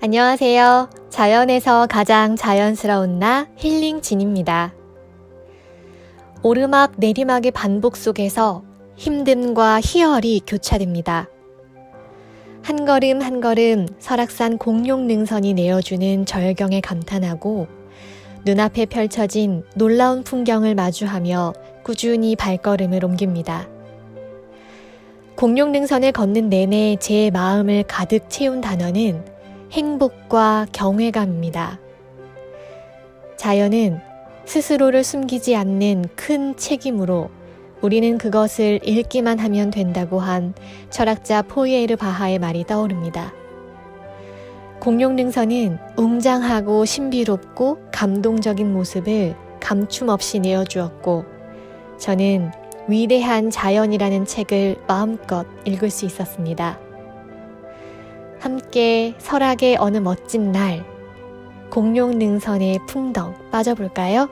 안녕하세요. 자연에서 가장 자연스러운 나 힐링 진입니다. 오르막 내리막의 반복 속에서 힘듦과 희열이 교차됩니다. 한 걸음 한 걸음 설악산 공룡 능선이 내어주는 절경에 감탄하고 눈앞에 펼쳐진 놀라운 풍경을 마주하며 꾸준히 발걸음을 옮깁니다. 공룡 능선을 걷는 내내 제 마음을 가득 채운 단어는 행복과 경외감입니다. 자연은 스스로를 숨기지 않는 큰 책임으로 우리는 그것을 읽기만 하면 된다고 한 철학자 포이에르 바하의 말이 떠오릅니다. 공룡 능선은 웅장하고 신비롭고 감동적인 모습을 감춤 없이 내어주었고, 저는 위대한 자연이라는 책을 마음껏 읽을 수 있었습니다. 함께 설악의 어느 멋진 날, 공룡 능선의 풍덩 빠져볼까요?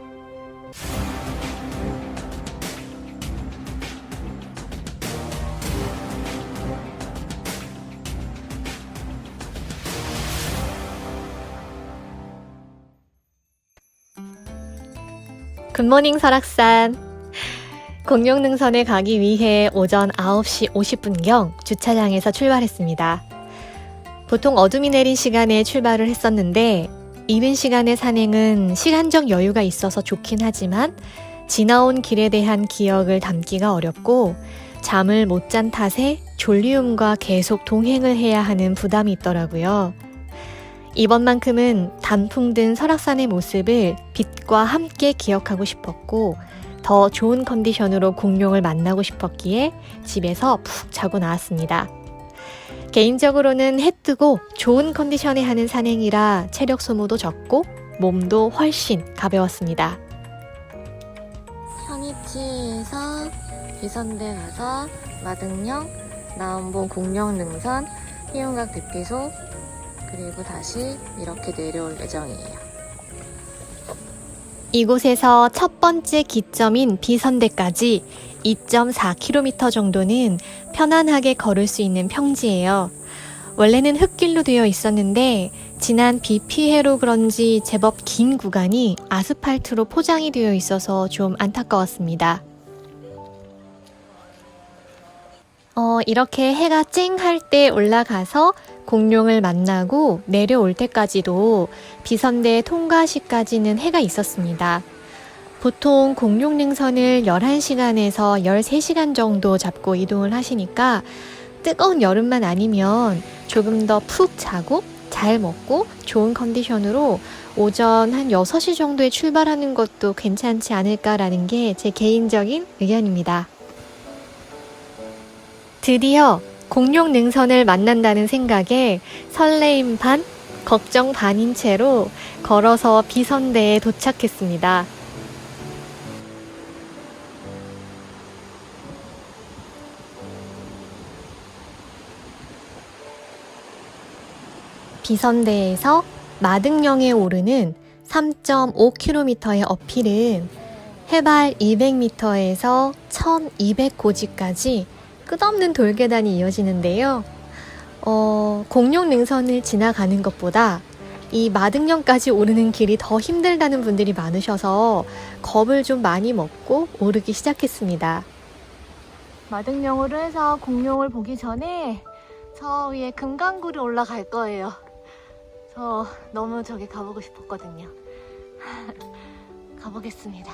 굿모닝 설악산. 공룡 능선에 가기 위해 오전 9시 50분경 주차장에서 출발했습니다. 보통 어둠이 내린 시간에 출발을 했었는데 이른 시간의 산행은 시간적 여유가 있어서 좋긴 하지만 지나온 길에 대한 기억을 담기가 어렵고 잠을 못 잔 탓에 졸리움과 계속 동행을 해야 하는 부담이 있더라고요. 이번만큼은 단풍 든 설악산의 모습을 빛과 함께 기억하고 싶었고 더 좋은 컨디션으로 공룡을 만나고 싶었기에 집에서 푹 자고 나왔습니다. 개인적으로는 해 뜨고 좋은 컨디션에 하는 산행이라 체력 소모도 적고 몸도 훨씬 가벼웠습니다. 현이치에서 비선대 가서 마등령, 나원봉 공룡능선, 희용각 대피소, 그리고 다시 이렇게 내려올 예정이에요. 이곳에서 첫 번째 기점인 비선대까지 2.4km 정도는 편안하게 걸을 수 있는 평지예요. 원래는 흙길로 되어 있었는데 지난 비 피해로 그런지 제법 긴 구간이 아스팔트로 포장이 되어 있어서 좀 안타까웠습니다. 어, 이렇게 해가 쨍할 때 올라가서 공룡을 만나고 내려올 때까지도 비선대 통과 시까지는 해가 있었습니다. 보통 공룡 능선을 11시간에서 13시간 정도 잡고 이동을 하시니까 뜨거운 여름만 아니면 조금 더 푹 자고 잘 먹고 좋은 컨디션으로 오전 한 6시 정도에 출발하는 것도 괜찮지 않을까라는 게 제 개인적인 의견입니다. 드디어 공룡 능선을 만난다는 생각에 설레임 반, 걱정 반인 채로 걸어서 비선대에 도착했습니다. 비선대에서 마등령에 오르는 3.5km의 어필은 해발 200m에서 1200고지까지 끝없는 돌계단이 이어지는데요. 어, 공룡 능선을 지나가는 것보다 이 마등령까지 오르는 길이 더 힘들다는 분들이 많으셔서 겁을 좀 많이 먹고 오르기 시작했습니다. 마등령으로 해서 공룡을 보기 전에 저 위에 금강굴이 올라갈 거예요. 저 너무 저기 가보고 싶었거든요. 가보겠습니다.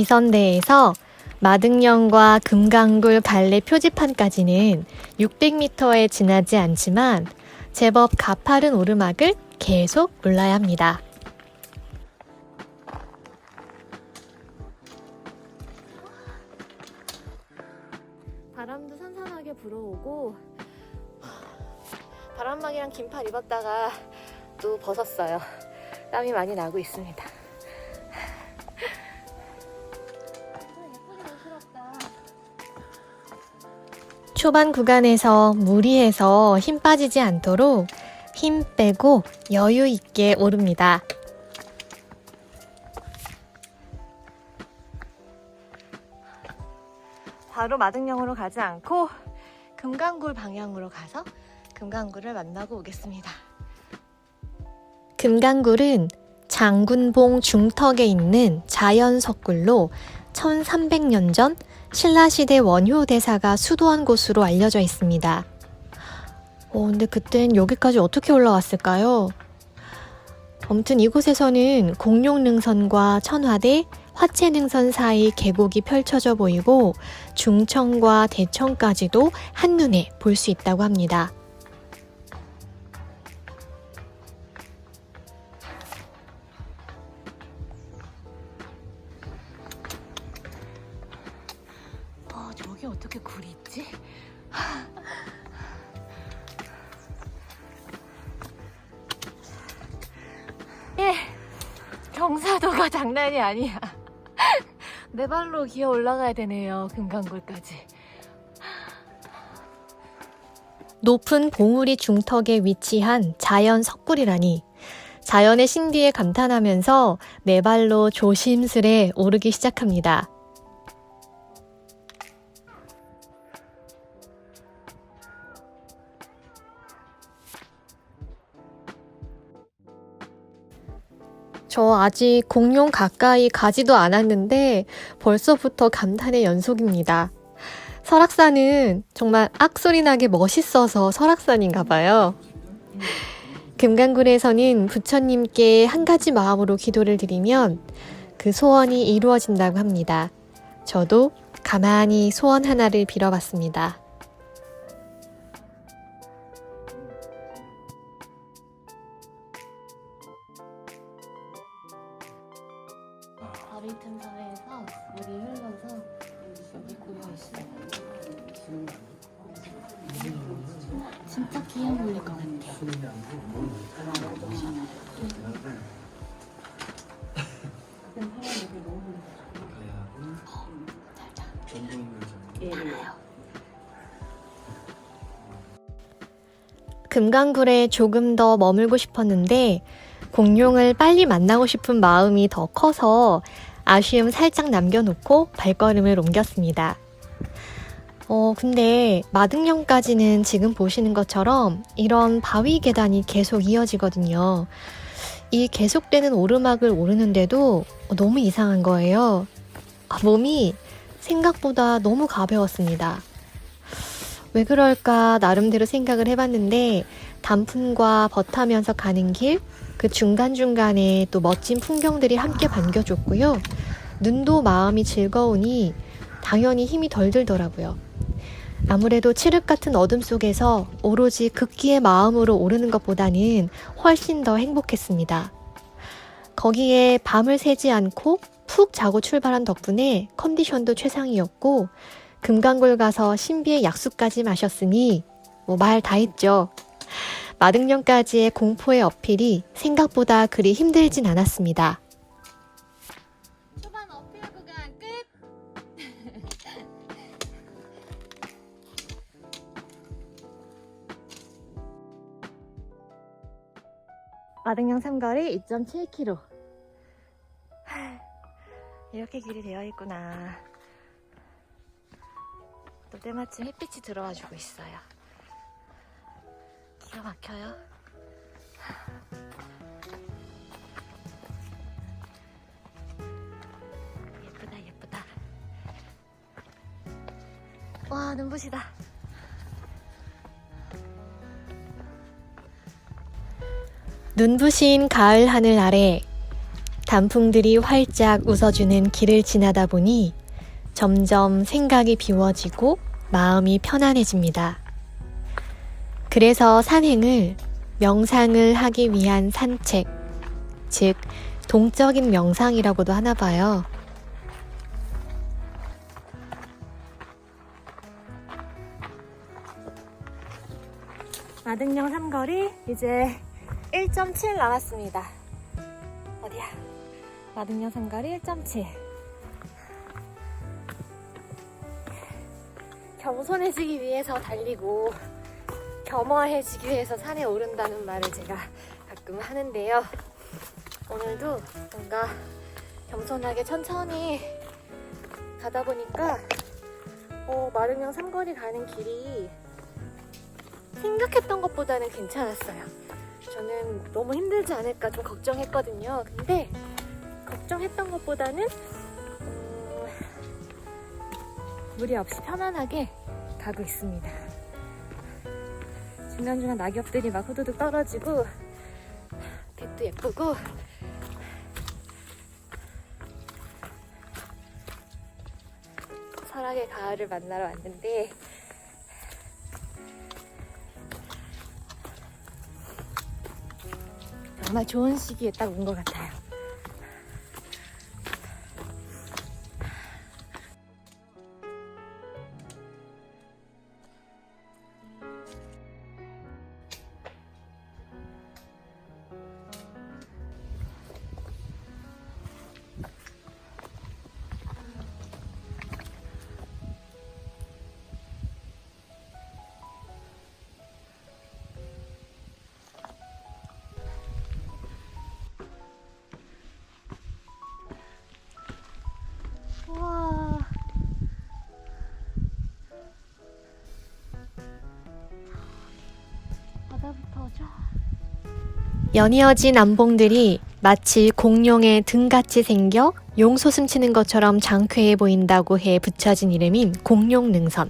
기선대에서 마등령과 금강굴 발레 표지판까지는 600m에 지나지 않지만 제법 가파른 오르막을 계속 올라야 합니다. 바람도 산산하게 불어오고 바람막이랑 긴팔 입었다가 또 벗었어요. 땀이 많이 나고 있습니다. 초반 구간에서 무리해서 힘 빠지지 않도록 힘 빼고 여유 있게 오릅니다. 바로 마등령으로 가지 않고 금강굴 방향으로 가서 금강굴을 만나고 오겠습니다. 금강굴은 장군봉 중턱에 있는 자연 석굴로 1300년 전 신라시대 원효 대사가 수도한 곳으로 알려져 있습니다. 어, 근데 그땐 여기까지 어떻게 올라왔을까요? 아무튼 이곳에서는 공룡능선과 천화대, 화채능선 사이 계곡이 펼쳐져 보이고 중청과 대청까지도 한눈에 볼 수 있다고 합니다. 여기 어떻게 굴이 있지? 예, 경사도가 장난이 아니야. 내 발로 기어 올라가야 되네요, 금강굴까지. 높은 봉우리 중턱에 위치한 자연 석굴이라니. 자연의 신비에 감탄하면서 내 발로 조심스레 오르기 시작합니다. 저 아직 공룡 가까이 가지도 않았는데 벌써부터 감탄의 연속입니다. 설악산은 정말 악소리 나게 멋있어서 설악산인가 봐요. 금강굴에서는 부처님께 한 가지 마음으로 기도를 드리면 그 소원이 이루어진다고 합니다. 저도 가만히 소원 하나를 빌어봤습니다. 금강굴에 조금 더 머물고 싶었는데 공룡을 빨리 만나고 싶은 마음이 더 커서 아쉬움 살짝 남겨놓고 발걸음을 옮겼습니다. 어, 근데 마등령까지는 지금 보시는 것처럼 이런 바위 계단이 계속 이어지거든요. 이 계속되는 오르막을 오르는데도 너무 이상한 거예요. 아, 몸이 생각보다 너무 가벼웠습니다. 왜 그럴까 나름대로 생각을 해봤는데 단풍과 버타면서 가는 길, 그 중간중간에 또 멋진 풍경들이 함께 반겨줬고요. 눈도 마음이 즐거우니 당연히 힘이 덜 들더라고요. 아무래도 칠흑 같은 어둠 속에서 오로지 극기의 마음으로 오르는 것보다는 훨씬 더 행복했습니다. 거기에 밤을 새지 않고 푹 자고 출발한 덕분에 컨디션도 최상이었고 금강굴 가서 신비의 약수까지 마셨으니 뭐 말 다 했죠. 마등령까지의 공포의 어필이 생각보다 그리 힘들진 않았습니다. 초반 어필 구간 끝. 마등령 삼거리 2.7km. 이렇게 길이 되어 있구나. 또 때마침 햇빛이 들어와 주고 있어요. 기가 막혀요. 예쁘다, 예쁘다. 와, 눈부시다. 눈부신 가을 하늘 아래 단풍들이 활짝 웃어주는 길을 지나다 보니 점점 생각이 비워지고 마음이 편안해집니다. 그래서 산행을 명상을 하기 위한 산책, 즉, 동적인 명상이라고도 하나 봐요. 마등령 삼거리 이제 1.7 남았습니다. 어디야? 마등령 삼거리 1.7. 겸손해지기 위해서 달리고 겸허해지기 위해서 산에 오른다는 말을 제가 가끔 하는데요. 오늘도 뭔가 겸손하게 천천히 가다 보니까 어, 마릉령 삼거리 가는 길이 생각했던 것보다는 괜찮았어요. 저는 너무 힘들지 않을까 좀 걱정했거든요. 근데 걱정했던 것보다는 무리 없이 편안하게 가고 있습니다. 중간중간 낙엽들이 막 후두둑 떨어지고 빛도 예쁘고 설악의 가을을 만나러 왔는데 정말 좋은 시기에 딱 온 것 같아요. 연이어진 암봉들이 마치 공룡의 등같이 생겨 용소숨 치는 것처럼 장쾌해 보인다고 해 붙여진 이름인 공룡능선.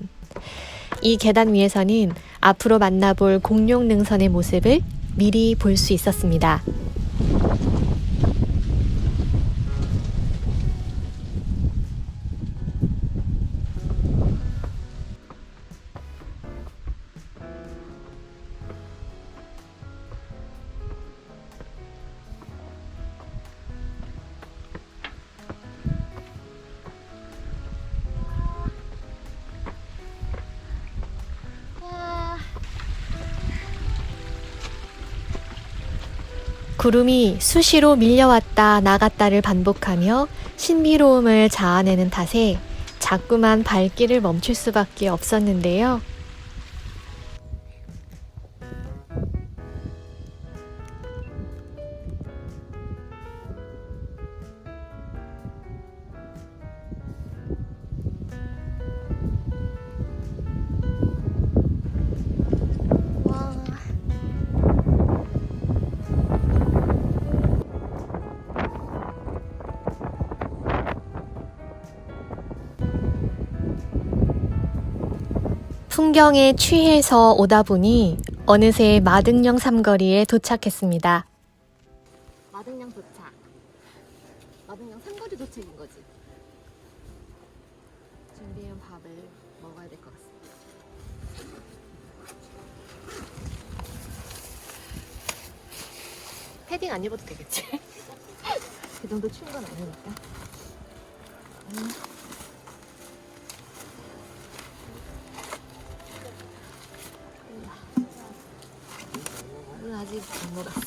이 계단 위에서는 앞으로 만나볼 공룡능선의 모습을 미리 볼 수 있었습니다. 구름이 수시로 밀려왔다 나갔다를 반복하며 신비로움을 자아내는 탓에 자꾸만 발길을 멈출 수밖에 없었는데요. 풍경에 취해서 오다 보니 어느새 마등령 삼거리에 도착했습니다. 마등령 도착. 마등령 삼거리 도착인 거지. 준비한 밥을 먹어야 될 것 같습니다. 패딩 안 입어도 되겠지? 그 정도 추운 건 아니니까. 음. 오늘 아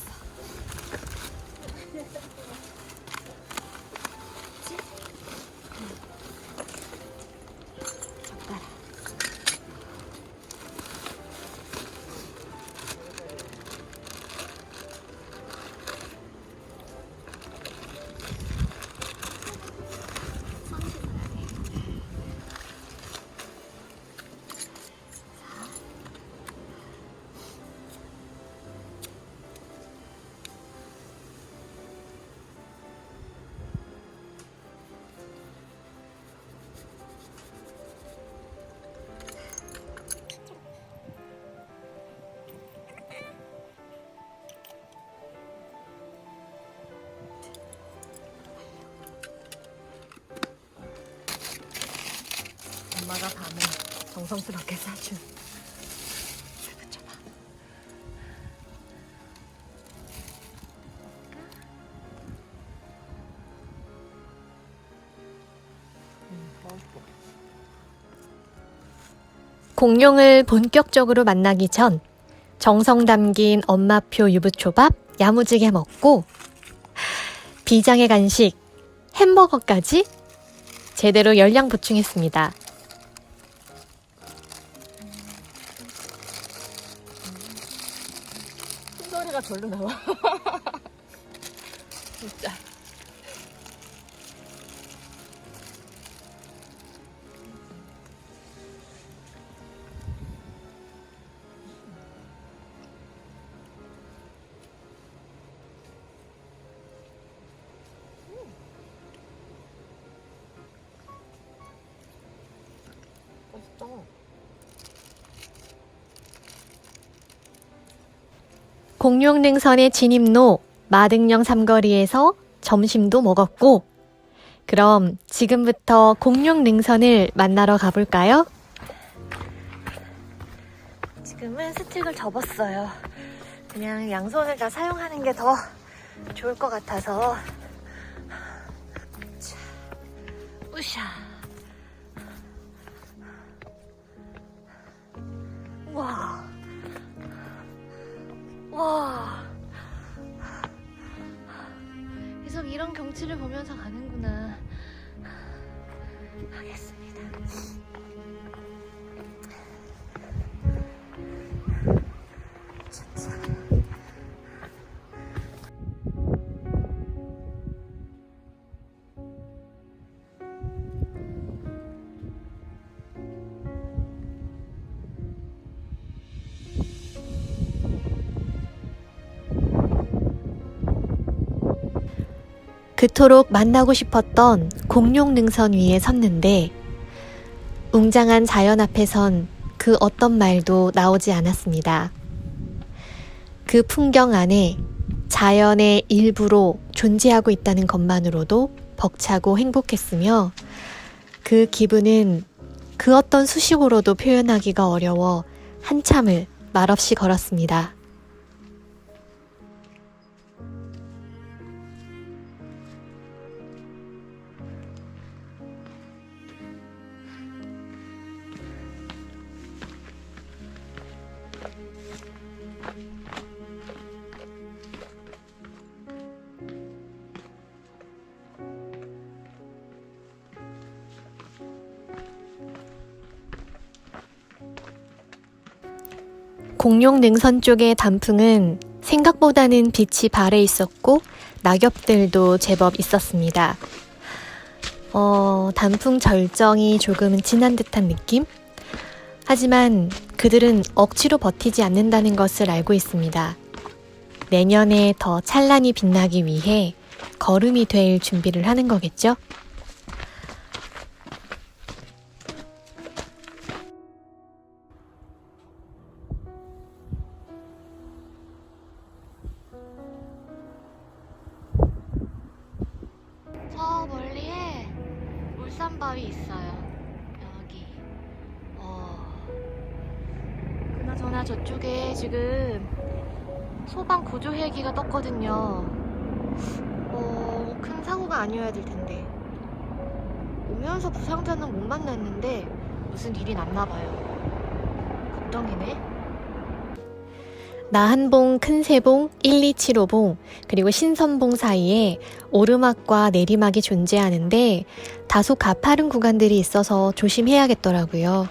엄마가 밤에 정성스럽게 싸준 붙여봐. 공룡을 본격적으로 만나기 전 정성 담긴 엄마표 유부초밥 야무지게 먹고 비장의 간식 햄버거까지 제대로 열량 보충했습니다. 소리가 절로 나와. 진짜. 공룡능선의 진입로 마등령 삼거리에서 점심도 먹었고, 그럼 지금부터 공룡능선을 만나러 가볼까요? 지금은 스틱을 접었어요. 그냥 양손을 다 사용하는 게 더 좋을 것 같아서. 자, 우샤. 경치를 보면서 가는 그토록 만나고 싶었던 공룡 능선 위에 섰는데 웅장한 자연 앞에선 그 어떤 말도 나오지 않았습니다. 그 풍경 안에 자연의 일부로 존재하고 있다는 것만으로도 벅차고 행복했으며 그 기분은 그 어떤 수식어로도 표현하기가 어려워 한참을 말없이 걸었습니다. 공룡 능선 쪽의 단풍은 생각보다는 빛이 발해 있었고 낙엽들도 제법 있었습니다. 어, 단풍 절정이 조금은 진한 듯한 느낌? 하지만 그들은 억지로 버티지 않는다는 것을 알고 있습니다. 내년에 더 찬란히 빛나기 위해 걸음이 될 준비를 하는 거겠죠? 나한봉, 큰세봉, 1275봉, 그리고 신선봉 사이에 오르막과 내리막이 존재하는데 다소 가파른 구간들이 있어서 조심해야겠더라고요.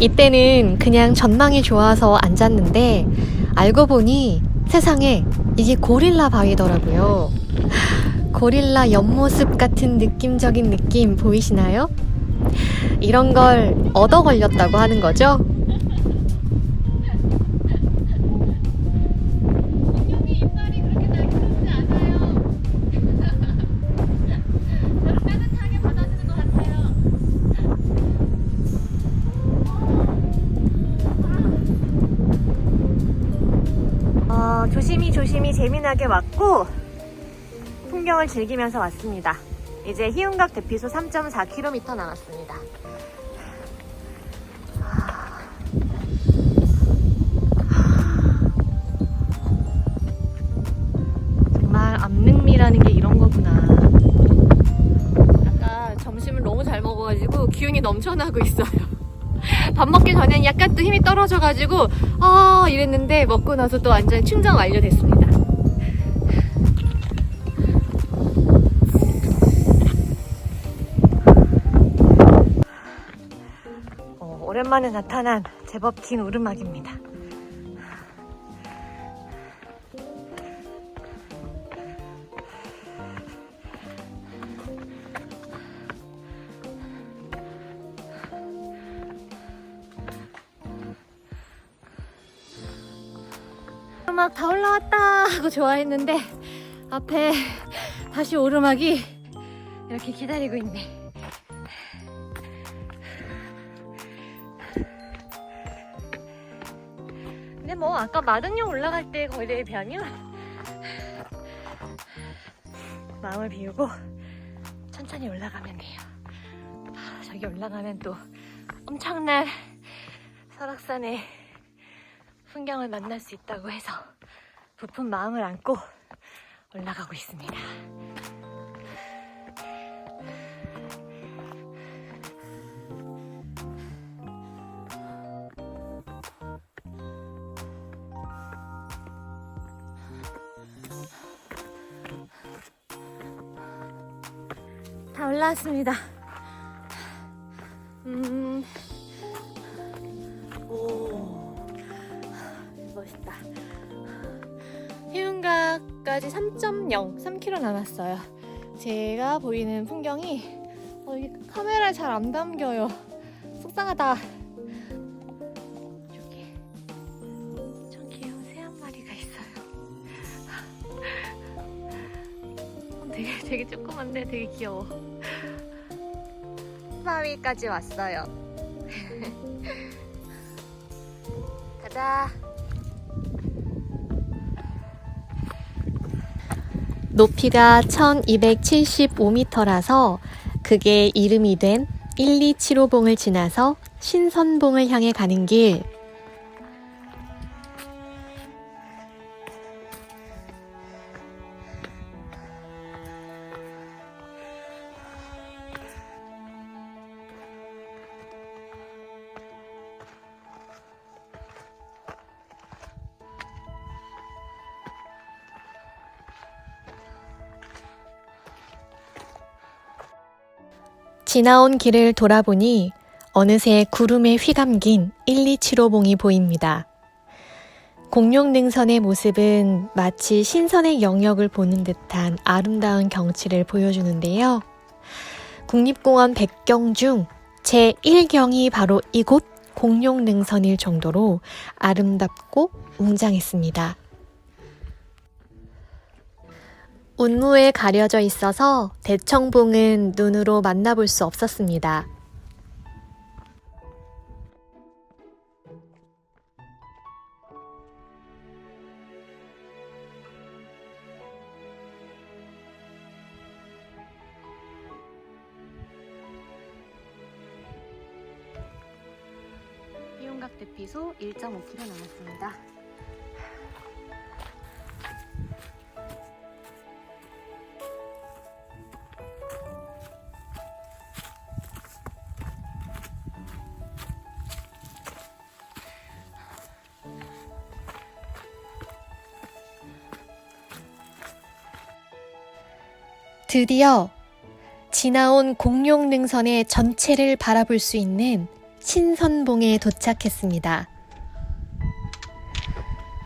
이때는 그냥 전망이 좋아서 앉았는데 알고 보니 세상에 이게 고릴라 바위더라고요. 고릴라 옆모습 같은 느낌적인 느낌 보이시나요? 이런 걸 얻어 걸렸다고 하는 거죠. 재미나게 왔고 풍경을 즐기면서 왔습니다. 이제 희운각 대피소 3.4km 남았습니다. 정말 암능미라는 게 이런 거구나. 아까 점심을 너무 잘 먹어가지고 기운이 넘쳐나고 있어요. 밥 먹기 전엔 약간 또 힘이 떨어져가지고 아 이랬는데 먹고 나서 또 완전 충전 완료됐습니다. 오랜만에 나타난 제법 긴 오르막입니다. 오르막 다 올라왔다 하고 좋아했는데 앞에 다시 오르막이 이렇게 기다리고 있네. 근데 뭐 아까 마등령 올라갈 때 거리에 비하면 마음을 비우고 천천히 올라가면 돼요. 아, 저기 올라가면 또 엄청난 설악산의 풍경을 만날 수 있다고 해서 부푼 마음을 안고 올라가고 있습니다. 올라왔습니다. 음, 오, 멋있다. 해운각까지 3.0, 3km 남았어요. 제가 보이는 풍경이 어, 이게 카메라에 잘 안 담겨요. 속상하다. 저기 엄청 귀여운 새 한 마리가 있어요. 어, 되게 되게 조그만데 되게 귀여워. 바위까지 왔어요. 가자. 높이가 1275m라서 그게 이름이 된 1275봉을 지나서 신선봉을 향해 가는 길. 지나온 길을 돌아보니 어느새 구름에 휘감긴 1275봉이 보입니다. 공룡 능선의 모습은 마치 신선의 영역을 보는 듯한 아름다운 경치를 보여주는데요. 국립공원 100경 중 제1경이 바로 이곳 공룡 능선일 정도로 아름답고 웅장했습니다. 운무에 가려져 있어서 대청봉은 눈으로 만나볼 수 없었습니다. 이용각 대피소 1.5km 남았습니다. 드디어 지나온 공룡 능선의 전체를 바라볼 수 있는 신선봉에 도착했습니다.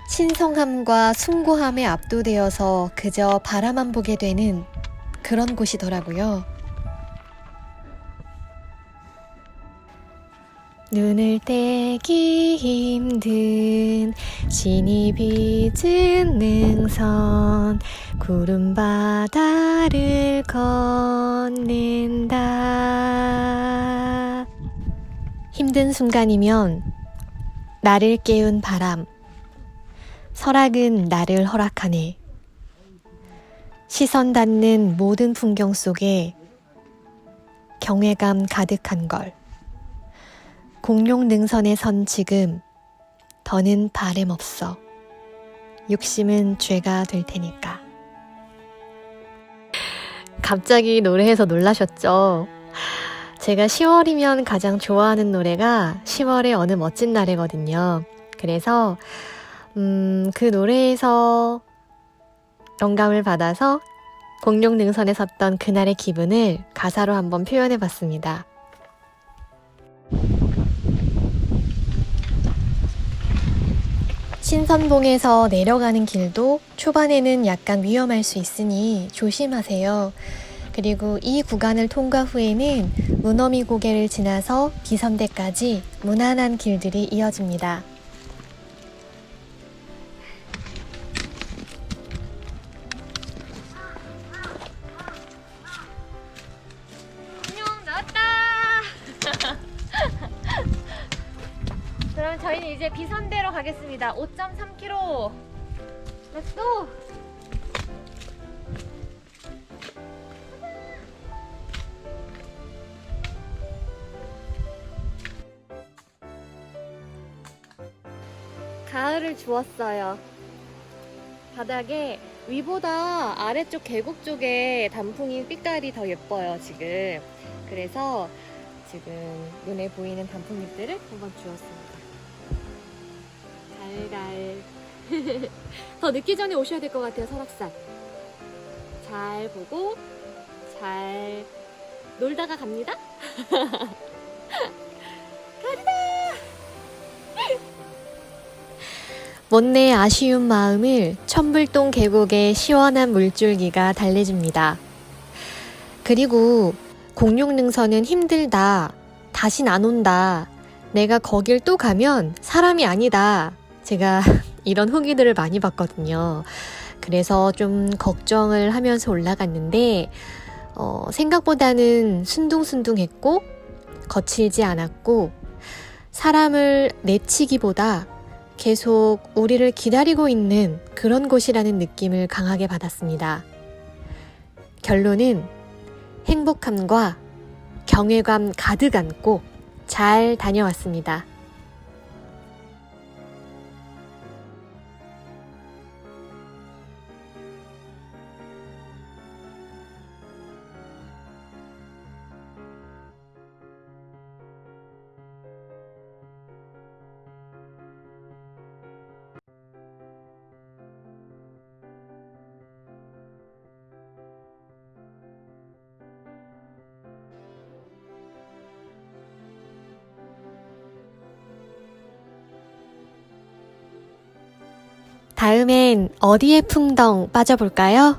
신성함과 숭고함에 압도되어서 그저 바라만 보게 되는 그런 곳이더라고요. 눈을 떼기 힘든 신이 빚은 능선 구름 바다를 건넨다. 힘든 순간이면 나를 깨운 바람. 설악은 나를 허락하네. 시선 닿는 모든 풍경 속에 경외감 가득한 걸. 공룡 능선에 선 지금 더는 바램 없어. 욕심은 죄가 될 테니까. 갑자기 노래해서 놀라셨죠? 제가 10월이면 가장 좋아하는 노래가 10월의 어느 멋진 날이거든요. 그래서, 음, 그 노래에서 영감을 받아서 공룡 능선에 섰던 그날의 기분을 가사로 한번 표현해 봤습니다. 신선봉에서 내려가는 길도 초반에는 약간 위험할 수 있으니 조심하세요. 그리고 이 구간을 통과 후에는 문어미 고개를 지나서 기선대까지 무난한 길들이 이어집니다. 바닥에 위보다 아래쪽 계곡 쪽에 단풍이 빛깔이 더 예뻐요, 지금. 그래서 지금 눈에 보이는 단풍잎들을 한번 주었습니다. 달달. 더 늦기 전에 오셔야 될 것 같아요, 설악산. 잘 보고, 잘 놀다가 갑니다. 못내 아쉬운 마음을 천불동 계곡의 시원한 물줄기가 달래줍니다. 그리고 공룡능선은 힘들다. 다신 안 온다. 내가 거길 또 가면 사람이 아니다. 제가 이런 후기들을 많이 봤거든요. 그래서 좀 걱정을 하면서 올라갔는데, 어, 생각보다는 순둥순둥했고, 거칠지 않았고, 사람을 내치기보다 계속 우리를 기다리고 있는 그런 곳이라는 느낌을 강하게 받았습니다. 결론은 행복함과 경외감 가득 안고 잘 다녀왔습니다. 어디에 풍덩 빠져볼까요?